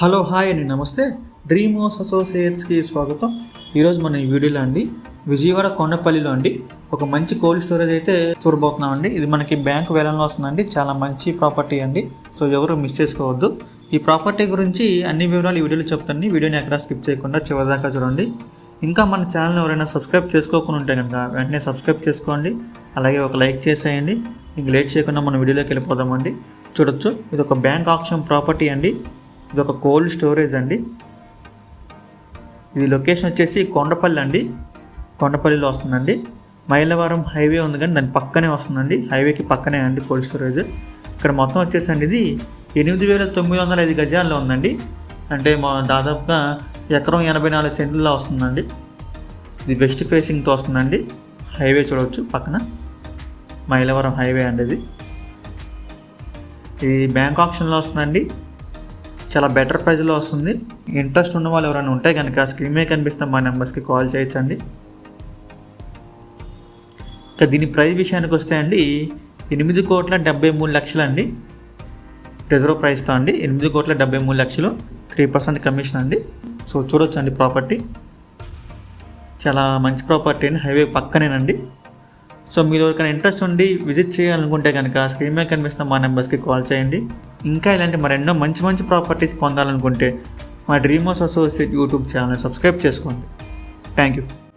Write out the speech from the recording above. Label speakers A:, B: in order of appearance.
A: Hello hi అండి నమస్తే. Dream house అసోసియేట్స్కి స్వాగతం. ఈరోజు మన ఈ వీడియోలో అండి విజయవాడ కొండపల్లిలో అండి ఒక మంచి కోల్డ్ స్టోరేజ్ అయితే చూడబోతున్నాం అండి ఇది మనకి బ్యాంక్ వేలంలో వస్తుందండి చాలా మంచి ప్రాపర్టీ అండి. సో ఎవరు మిస్ చేసుకోవద్దు. ఈ ప్రాపర్టీ గురించి అన్ని వివరాలు ఈ వీడియోలో చెప్తాను వీడియోని ఎక్కడ స్కిప్ చేయకుండా చివరిదాకా చూడండి. ఇంకా మన ఛానల్ని ఎవరైనా సబ్స్క్రైబ్ చేసుకోకుండా ఉంటే కనుక వెంటనే సబ్స్క్రైబ్ చేసుకోండి. అలాగే ఒక లైక్ చేసేయండి. ఇంక లేట్ చేయకుండా మన వీడియోలోకి వెళ్ళిపోదామండి. చూడొచ్చు ఇది ఒక బ్యాంక్ ఆప్షన్ ప్రాపర్టీ అండి. ఇది ఒక కోల్డ్ స్టోరేజ్ అండి. ఇది లొకేషన్ వచ్చేసి కొండపల్లి అండి. కొండపల్లిలో వస్తుందండి. మైలవరం హైవే ఉంది కానీ దాని పక్కనే వస్తుందండి. హైవేకి పక్కనే అండి కోల్డ్ స్టోరేజ్ ఇక్కడ మొత్తం వచ్చేసండి ఇది ఎనిమిది వేల తొమ్మిది వందల ఐదు గజాల్లో ఉందండి. అంటే మా దాదాపుగా ఎకరం ఎనభై నాలుగు సెంట్లలో వస్తుందండి. ఇది వెస్ట్ ఫేసింగ్తో వస్తుందండి. హైవే చూడవచ్చు పక్కన. మైలవరం హైవే అండి ఇది. ఇది బ్యాంక్ ఆప్షన్లో వస్తుందండి. చాలా బెటర్ ప్రైస్లో వస్తుంది. ఇంట్రెస్ట్ ఉన్న వాళ్ళు ఎవరైనా ఉంటే కనుక స్క్రీన్ మీద కనిపిస్తున్న మా నెంబర్స్కి కాల్ చేయొచ్చండి. ఇక దీని ప్రైస్ విషయానికి వస్తే అండి ఎనిమిది కోట్ల డెబ్బై మూడు లక్షలు అండి రిజర్వ్ ప్రైస్తో అండి ఎనిమిది కోట్ల డెబ్బై మూడు లక్షలు. త్రీ పర్సెంట్ కమిషన్ అండి. సో చూడొచ్చండి ప్రాపర్టీ చాలా మంచి ప్రాపర్టీ అండి హైవే పక్కనేనండి. సో మీరు ఎవరికైనా ఇంట్రెస్ట్ ఉండి విజిట్ చేయాలనుకుంటే కనుక స్క్రీన్ మీద కనిపిస్తున్న మా నెంబర్స్కి కాల్ చేయండి. ఇంకా ఇలాంటి మరెన్నో మంచి మంచి ప్రాపర్టీస్ పొందాలనుకుంటే మా dream house associate YouTube channel subscribe చేసుకోండి. Thank you